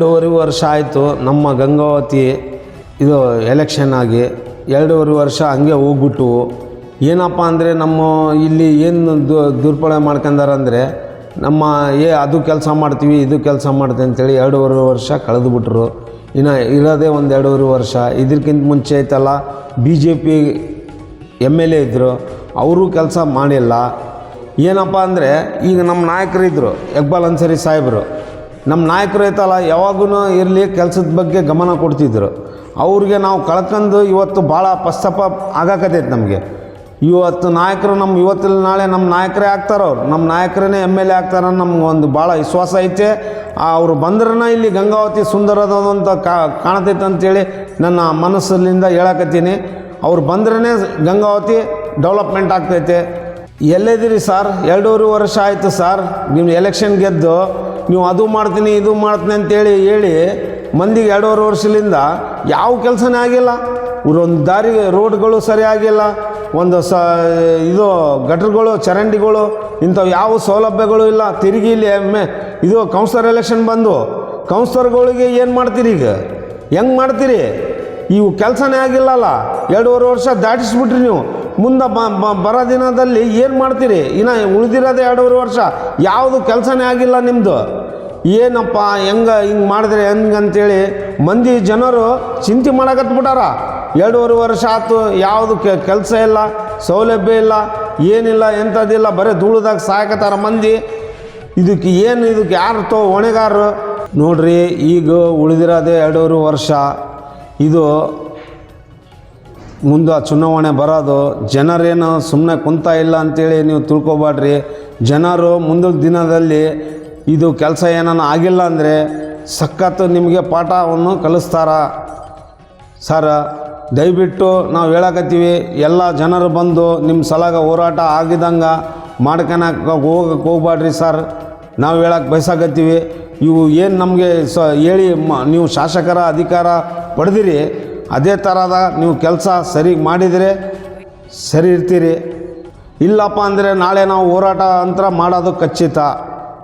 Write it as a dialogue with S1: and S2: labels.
S1: ಎರಡೂವರೆ ವರ್ಷ ಆಯಿತು ನಮ್ಮ ಗಂಗಾವತಿ ಇದು ಎಲೆಕ್ಷನ್ ಆಗಿ. ಎರಡೂವರೆ ವರ್ಷ ಹಂಗೆ ಹೋಗ್ಬಿಟ್ಟು ಏನಪ್ಪ ಅಂದರೆ ನಮ್ಮ ಇಲ್ಲಿ ಏನು ದುರ್ಬಳಕೆ ಮಾಡ್ಕೊಂಡಾರಂದರೆ ನಮ್ಮ ಏ ಅದು ಕೆಲಸ ಮಾಡ್ತೀವಿ, ಇದು ಕೆಲಸ ಮಾಡ್ತೀವಿ ಅಂತೇಳಿ ಎರಡೂವರೆ ವರ್ಷ ಕಳೆದುಬಿಟ್ರು. ಇನ್ನು ಇರೋದೇ ಒಂದು ಎರಡೂವರೆ ವರ್ಷ. ಇದಕ್ಕಿಂತ ಮುಂಚೆ ಐತಲ್ಲ B J P M L A ಇದ್ದರು ಅವರು ಕೆಲಸ ಮಾಡಿಲ್ಲ. ಏನಪ್ಪ ಅಂದರೆ ಈಗ ನಮ್ಮ ನಾಯಕರಿದ್ದರು ಎಕ್ಬಾಲ್ ಅನ್ಸರಿ ಸಾಹೇಬರು. ನಮ್ಮ ನಾಯಕರು ಐತಲ್ಲ ಯಾವಾಗೂ ಇರಲಿ, ಕೆಲಸದ ಬಗ್ಗೆ ಗಮನ ಕೊಡ್ತಿದ್ರು. ಅವ್ರಿಗೆ ನಾವು ಕಳ್ಕೊಂಡು ಇವತ್ತು ಭಾಳ ಪಶ್ಚಾಪ ಆಗಾಕತೈತೆ ನಮಗೆ. ಇವತ್ತು ನಾಯಕರು ನಮ್ಮ ಇವತ್ತಿನ ನಾಳೆ ನಮ್ಮ ನಾಯಕರೇ ಆಗ್ತಾರೆ? ನಮ್ಮ ನಾಯಕರೇ ಎಂ ಎಲ್ ಎ ಆಗ್ತಾರ ನಮ್ಗೊಂದು ಭಾಳ ವಿಶ್ವಾಸ ಐತೆ. ಅವರು ಬಂದ್ರನ ಇಲ್ಲಿ ಗಂಗಾವತಿ ಸುಂದರದಂತ ಕಾಣತೈತೆ ಅಂತೇಳಿ ನನ್ನ ಮನಸ್ಸಲ್ಲಿಂದ ಹೇಳಕತ್ತೀನಿ. ಅವ್ರು ಬಂದ್ರೇ ಗಂಗಾವತಿ ಡೆವಲಪ್ಮೆಂಟ್ ಆಗ್ತೈತೆ. ಎಲ್ಲಿದ್ದೀರಿ ಸರ್? ಎರಡೂವರೆ ವರ್ಷ ಆಯಿತು ಸರ್. ನಿಮ್ಮ ಎಲೆಕ್ಷನ್ ಗೆದ್ದು ನೀವು ಅದು ಮಾಡ್ತೀನಿ, ಇದು ಮಾಡ್ತೀನಿ ಅಂತೇಳಿ ಹೇಳಿ ಮಂದಿಗೆ ಎರಡೂವರೆ ವರ್ಷದಿಂದ ಯಾವ ಕೆಲಸನೇ ಆಗಿಲ್ಲ. ಒಂದು ದಾರಿ ರೋಡ್ಗಳು ಸರಿಯಾಗಿಲ್ಲ, ಒಂದು ಸ, ಇದು ಗಟರ್ಗಳು, ಚರಂಡಿಗಳು, ಇಂಥವು ಯಾವ ಸೌಲಭ್ಯಗಳು ಇಲ್ಲ. ತಿರುಗಿ ಇಲ್ಲಿ ಎಮ್ಮೆ ಇದು ಕೌನ್ಸಿಲರ್ ಎಲೆಕ್ಷನ್ ಬಂದು ಕೌನ್ಸಿಲರ್ಗಳಿಗೆ ಏನು ಮಾಡ್ತೀರಿ ಈಗ? ಹೆಂಗೆ ಮಾಡ್ತೀರಿ? ಇವು ಕೆಲಸನೇ ಆಗಿಲ್ಲಲ್ಲ. ಎರಡೂವರೆ ವರ್ಷ ದಾಟಿಸ್ಬಿಟ್ರಿ ನೀವು. ಮುಂದೆ ಬರೋ ದಿನದಲ್ಲಿ ಏನು ಮಾಡ್ತೀರಿ? ಇನ್ನು ಉಳಿದಿರೋದೇ ಎರಡೂವರೆ ವರ್ಷ. ಯಾವುದು ಕೆಲಸನೇ ಆಗಿಲ್ಲ ನಿಮ್ಮದು ಏನಪ್ಪ, ಹೆಂಗೆ, ಹಿಂಗೆ ಮಾಡಿದ್ರೆ ಹೆಂಗೆ ಅಂತೇಳಿ ಮಂದಿ ಜನರು ಚಿಂತೆ ಮಾಡಕತ್ಬಿಟ್ಟಾರ. ಎರಡೂವರೆ ವರ್ಷ ಆಯ್ತು, ಯಾವುದು ಕೆಲಸ ಇಲ್ಲ, ಸೌಲಭ್ಯ ಇಲ್ಲ, ಏನಿಲ್ಲ, ಎಂಥದ್ದಿಲ್ಲ, ಬರೀ ಧೂಳದಾಗ ಸಾಯಕತ್ತಾರ ಮಂದಿ. ಇದಕ್ಕೆ ಏನು, ಇದಕ್ಕೆ ಯಾರು ತೋ ಹೊಣೆಗಾರರು? ನೋಡ್ರಿ, ಈಗ ಉಳಿದಿರೋದೇ ಎರಡೂವರೆ ವರ್ಷ. ಇದು ಮುಂದೆ ಚುನಾವಣೆ ಬರೋದು, ಜನರೇನು ಸುಮ್ಮನೆ ಕುಂತ ಇಲ್ಲ ಅಂತೇಳಿ ನೀವು ತಿಳ್ಕೊಬೇಡ್ರಿ ಜನರು ಮುಂದಿನ ದಿನದಲ್ಲಿ ಇದು ಕೆಲಸ ಏನಾನ ಆಗಿಲ್ಲ ಅಂದರೆ ಸಖತ್ತು ನಿಮಗೆ ಪಾಠವನ್ನು ಕಲಿಸ್ತಾರ. ಸರ, ದಯವಿಟ್ಟು ನಾವು ಹೇಳಕತ್ತೀವಿ, ಎಲ್ಲ ಜನರು ಬಂದು ನಿಮ್ಮ ಸಲಾಗ ಹೋರಾಟ ಆಗಿದಂಗೆ ಮಾಡ್ಕೊಳಕ್ಕೆ ಹೋಗಕ್ಕೆ ಹೋಗ್ಬೇಡ್ರಿ ಸರ್. ನಾವು ಹೇಳಕ್ಕೆ ಬಯಸಾಕತ್ತೀವಿ. ಇವು ಏನು ನಮಗೆ ಸ ಹೇಳಿ ಮ ನೀವು ಶಾಸಕರ ಅಧಿಕಾರ ಪಡೆದಿರಿ. ಅದೇ ಥರದ ನೀವು ಕೆಲಸ ಸರಿ ಮಾಡಿದರೆ ಸರಿ ಇರ್ತೀರಿ. ಇಲ್ಲಪ್ಪ ಅಂದರೆ ನಾಳೆ ನಾವು ಹೋರಾಟ ಅಂತರ ಮಾಡೋದು ಖಚಿತ.